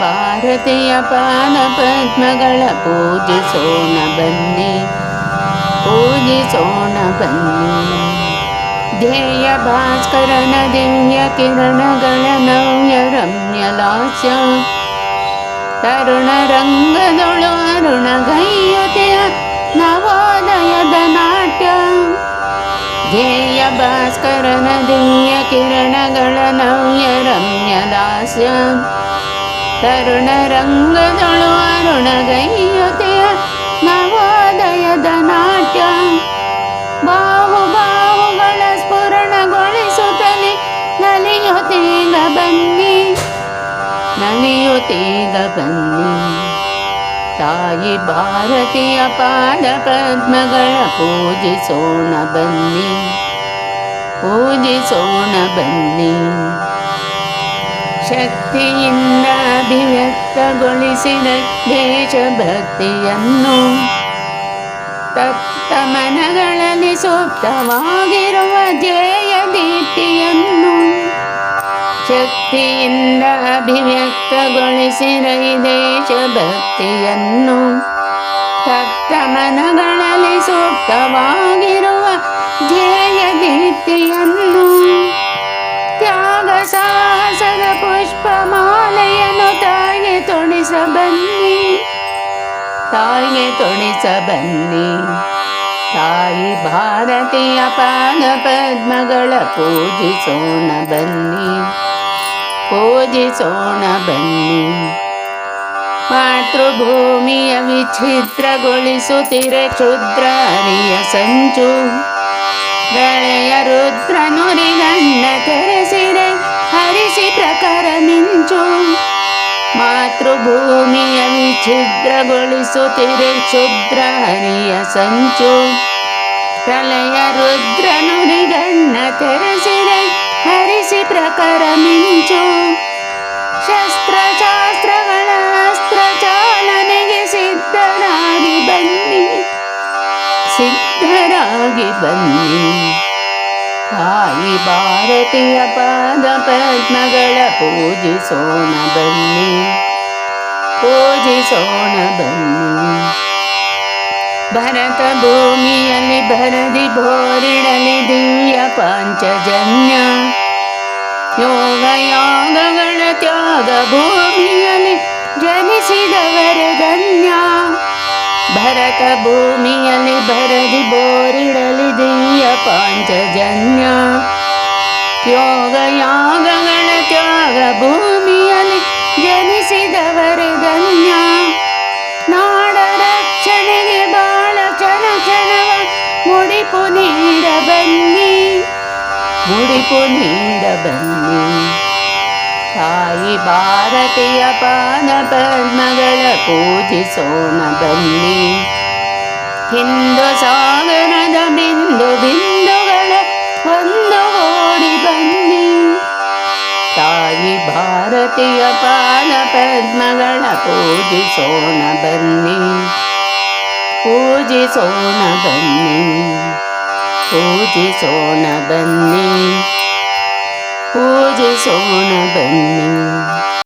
ಭಾರತೀಯ ಪಾದ ಪದ್ಮಗಳ ಪೂಜಿಸೋಣ ಬನ್ನಿ ಪೂಜಿಸೋಣ ಬನ್ನಿ ಧ್ಯೇಯ ಭಾಸ್ಕರನ ದಿವ್ಯ ಕಿರಣಗಳ ನವ್ಯ ರಮ್ಯ ಲಾಸ್ಯ ತರುಣ ರಂಗದೊಳು ಅರುಣ ಗೈಯುತೆಯ ನವೋದಯದ ನಾಟ್ಯ ಧ್ಯೇಯ ಭಾಸ್ಕರನ ದಿವ್ಯ ಕಿರಣಗಳ ನವ್ಯ ರಮ್ಯ ಲಾಸ್ಯ ತರುಣ ರಂಗದೊಳು ಅರುಣ ಗೈಯುತೆಯ ನವೋದಯದ ನಾಟ್ಯ. ಬಾವು ಬಾವುಗಳ ಸ್ಫುರಣಗೊಳಿಸುತ್ತಲೇ ನಲಿಯುತ್ತೀಗ ಬನ್ನಿ ನಲಿಯುತ್ತೀಗ ಬನ್ನಿ. ತಾಯಿ ಭಾರತೀಯ ಪಾದ ಪದ್ಮಗಳ ಪೂಜಿಸೋಣ ಬನ್ನಿ ಪೂಜಿಸೋಣ ಬನ್ನಿ. ಶಕ್ತಿಯಿಂದ ಅಭಿವ್ಯಕ್ತಗೊಳಿಸಿದ ದೇಶಭಕ್ತಿಯನ್ನು ತಪ್ತ ಮನಗಳಲ್ಲಿ ಸೂಕ್ತವಾಗಿರುವ ಧ್ಯೇಯ ದೀಪ್ತಿಯನ್ನು ಶಕ್ತಿಯಿಂದ ಅಭಿವ್ಯಕ್ತಗೊಳಿಸಿದ ಈ ದೇಶಭಕ್ತಿಯನ್ನು ತಪ್ತ ಮನಗಳಲ್ಲಿ ಸೂಕ್ತವಾಗಿರುವ ಬನ್ನಿ. ತಾಯಿಗೆ ತೊಡಿಸ ಬನ್ನಿ. ತಾಯಿ ಭಾರತೀಯ ಪಾದ ಪದ್ಮಗಳ ಪೂಜಿಸೋಣ ಬನ್ನಿ. ಪೂಜಿಸೋಣ ಬನ್ನಿ. ಮಾತೃಭೂಮಿಯ ವಿಚಿತ್ರಗೊಳಿಸುತ್ತಿರೆ ಕ್ಷುದ್ರ ಹರಿಯ ಸಂಚು. ಬೆಳೆಯ ರುದ್ರ ನುರಿಗಣ್ಣ ತೆರೆಸಿರೆ ಹರಿಸಿ ಪ್ರಕಾರ ಮಿಂಚು. ಮಾತೃಭೂಮಿಯ ವಿಚ್ಛಿದ್ರಗೊಳಿಸುತ್ತಿರೆ ಕ್ಷುದ್ರ ಸಂಚು. ಪ್ರಲಯ ರುದ್ರ ನುಡಿಗಣ್ಣ ತೆರೆಸಿರೆ ಹರಿಸಿ ಪ್ರಕರ ಮಿಂಚು. ಶಸ್ತ್ರಶಾಸ್ತ್ರಗಳ ಅಸ್ತ್ರ ಚಾಲನೆಗೆ ಸಿದ್ಧರಾಗಿ ಬನ್ನಿ ಸಿದ್ಧರಾಗಿ ಬನ್ನಿ. ತಾಯಿ ಭಾರತೀಯ ಪಾದ ಪದ್ಮಗಳ ಪೂಜಿಸೋಣ ಬನ್ನಿ. ಪೂಜಿಸೋಣ ಬನ್ನಿ. ಭರತ ಭೂಮಿಯಲ್ಲಿ ಭರದಿ ಭೋರಿಡಲಿ ದಿವ್ಯ ಪಾಂಚಜನ್ಯ. ಯೋಗ ಯೋಗಗಳ ತ್ಯಾಗ ಭೂಮಿಯಲ್ಲಿ ಜನಿಸಿದವರ ಧನ್ಯ. ಭರತ ಭೂಮಿಯಲ್ಲಿ ಭರದಿ ಬೋರಿಡಲಿ ದಿವ್ಯ ಪಾಂಚಜನ್ಯ ಯೋಗ ಯಾಗಗಳ ತ್ಯಾಗ ಭೂಮಿಯಲ್ಲಿ ಜನಿಸಿದವರೆ ಧನ್ಯ ನಾಡ ರಕ್ಷಣೆಗೆ ಬಾಳ ಕ್ಷಣ ಕ್ಷಣವ ಮುಡಿಪು ನೀಡ ಬನ್ನಿ ಮುಡಿಪು ನೀಡ ಬನ್ನಿ ತಾಯಿ ಭಾರತೀಯ ಪಾದ ಪದ್ಮಗಳ ಪೂಜಿಸೋಣ ಬನ್ನಿ ಹಿಂದೂ ಸಾಗರದ ಬಿಂದು ಬಿಂದುಗಳ ಒಂದು ಓಡಿ ಬನ್ನಿ ತಾಯಿ ಭಾರತೀಯ ಪಾದ ಪದ್ಮಗಳ ಪೂಜಿಸೋಣ ಬನ್ನಿ ಪೂಜಿಸೋಣ ಬನ್ನಿ ಪೂಜಿಸೋಣ ಬನ್ನಿ ಪೂಜಿಸೋಣ ಬನ್ನಿ